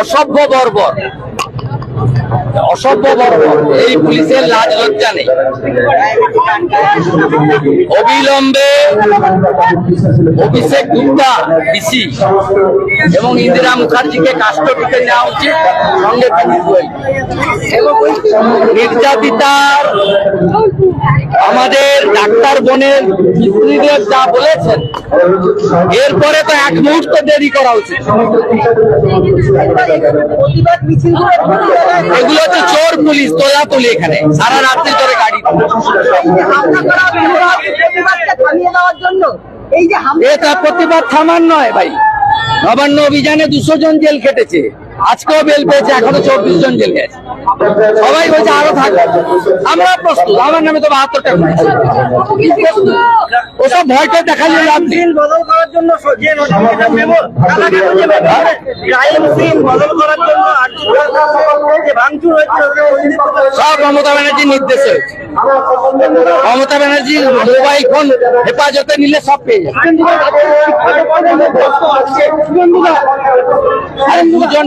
অসভ্য বর্বর। অসভ্য বর্বর এই পুলিশের লাজ লজ্জা নেই। অবিলম্বে অভিষেক গুপ্তা ডিসি এবং ইন্দিরা মুখার্জিকে কাস্টডিতে নেওয়া উচিত, সঙ্গে নির্যাতিতার আমাদের ডাক্তার বোনের স্ত্রীদের যা বলেছেন, এরপরে তো এক মুহূর্ত দেরি করা উচিত। এগুলো হচ্ছে চোর, পুলিশ তোলা তুলি এখানে। সারা রাত্রি ধরে গাড়ি। এটা প্রতিবাদ থামার নয় ভাই। নবান্ন অভিযানে দুশো জন জেল খেটেছে। আজকেও বেল পেয়েছে এখনও চব্বিশ জন জেল গেছে সবাই বলছে আরও থাকবে আমরা প্রস্তুত আমার নামে তো বাহাত্তর টাকা ওসব ভয়টা দেখালে লাভ সিল বদল করার জন্য সব মমতা ব্যানার্জির নির্দেশে মমতা ব্যানার্জি মোবাইল ফোন হেফাজতে নিলে সব পেয়ে যাবে। দুজন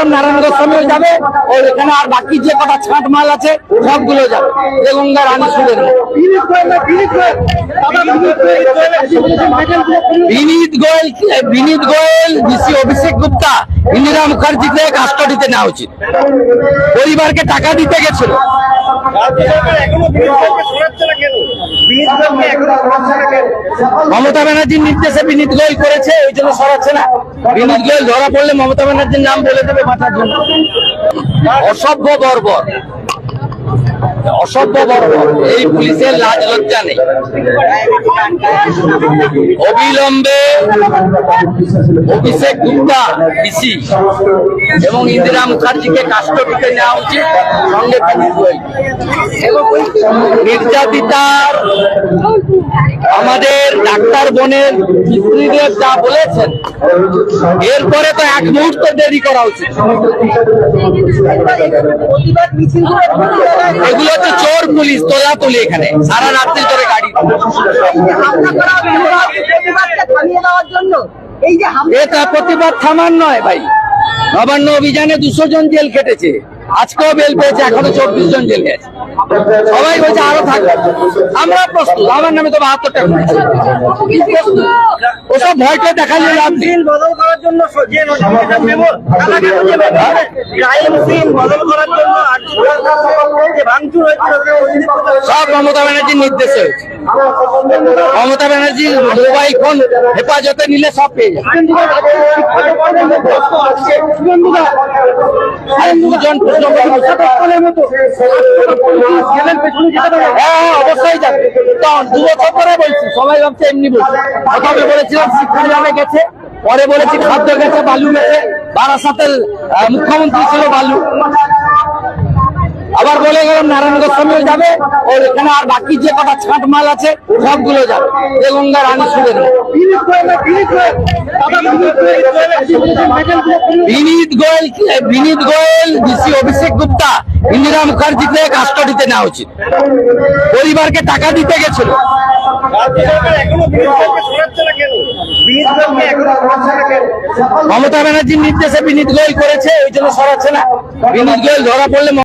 আবার বলে গেলাম নারায়ণ গোস্বামীও যাবে এখানে আর বাকি যে কটা মাল আছে, সবগুলো যাবে। যে গঙ্গা রানী সুদের বিনীত গোয়েল বিনীত গোয়েল, ডিসি অভিষেক গুপ্তা, ইন্দিরা মুখার্জিকে কাস্টডিতে নেওয়া উচিত। পরিবারকে টাকা দিতে গেছিল। মমতা ব্যানার্জির নির্দেশে বিনীত গোয়েল করেছে ওই জন্য সরাচ্ছে না। বিনীত গোয়েল ধরা পড়লে মমতা ব্যানার্জির নাম বলে দেবে মাথার জন্য। অসভ্য বর্বর। অসভ্য বর্গ এই পুলিশের লাজ লজ্জা নেই। অবিলম্বে অভিষেক গুপ্তা ডিসি এবং ইন্দিরা মুখার্জিকে কাস্টডিতে নেওয়া উচিত। সঙ্গে নির্যাতিতার আমাদের ডাক্তার বোনের স্ত্রীদের যা বলেছেন, এরপরে তো এক মুহূর্ত দেরি করা উচিত। এগুলো হচ্ছে চোর পুলিশ তোলা তুলি এখানে। সারা রাত্রি ধরে গাড়ি এটা প্রতিবাদ থামার নয় ভাই। নবান্ন অভিযানে দুশো জন জেল খেটেছে। আজকেও বেল পেয়েছে এখনও চব্বিশ জন জেল গেছে সবাই বলছে আরও থাকবে। আমরা প্রস্তুত আমার নামে তো বাহাত্তর ওসব ভয়টা দেখালে লাভ বদল করার জন্য যে নোটিফিকেশন মেমো ক্রাইম সিন বদল করার জন্য যে ভাঙচুর হয়েছিল সব মমতা ব্যানার্জির নির্দেশে মমতা ব্যানার্জির মোবাইল ফোন হেফাজতে নিলে সব পেয়ে যাবে। দুজন হ্যাঁ হ্যাঁ, অবশ্যই যাবে। দু বছর পরে বলছি সবাই ভাবছে এমনি বলছি। প্রথমে গেছে। পরে বলেছি খাদ্য গেছে বালু গেছে। বারাসাতের মুখ্যমন্ত্রী ছিল বালু। আবার বলে গেলাম নারায়ণ গোস্বামীও যাবে। ওর এখানে আর বাকি যে কটা ছাঁট মাল আছে, সবগুলো যাবে। যে গঙ্গা রানী সুরের বিনীত গোয়েল বিনীত গোয়েল, ডিসি অভিষেক গুপ্তা, ইন্দিরা মুখার্জিকে কাস্টডিতে নেওয়া উচিত। পরিবারকে টাকা দিতে গেছিল। এখনও বিরোধীদেরকে সরাচ্ছে না কেন বিরোধীদেরকে এখনও সরাচ্ছে না কেন মমতা ব্যানার্জির নির্দেশে বিনীত গোয়েল করেছে ওই জন্য সরাচ্ছে না। বিনীত গোয়েল ধরা পড়লে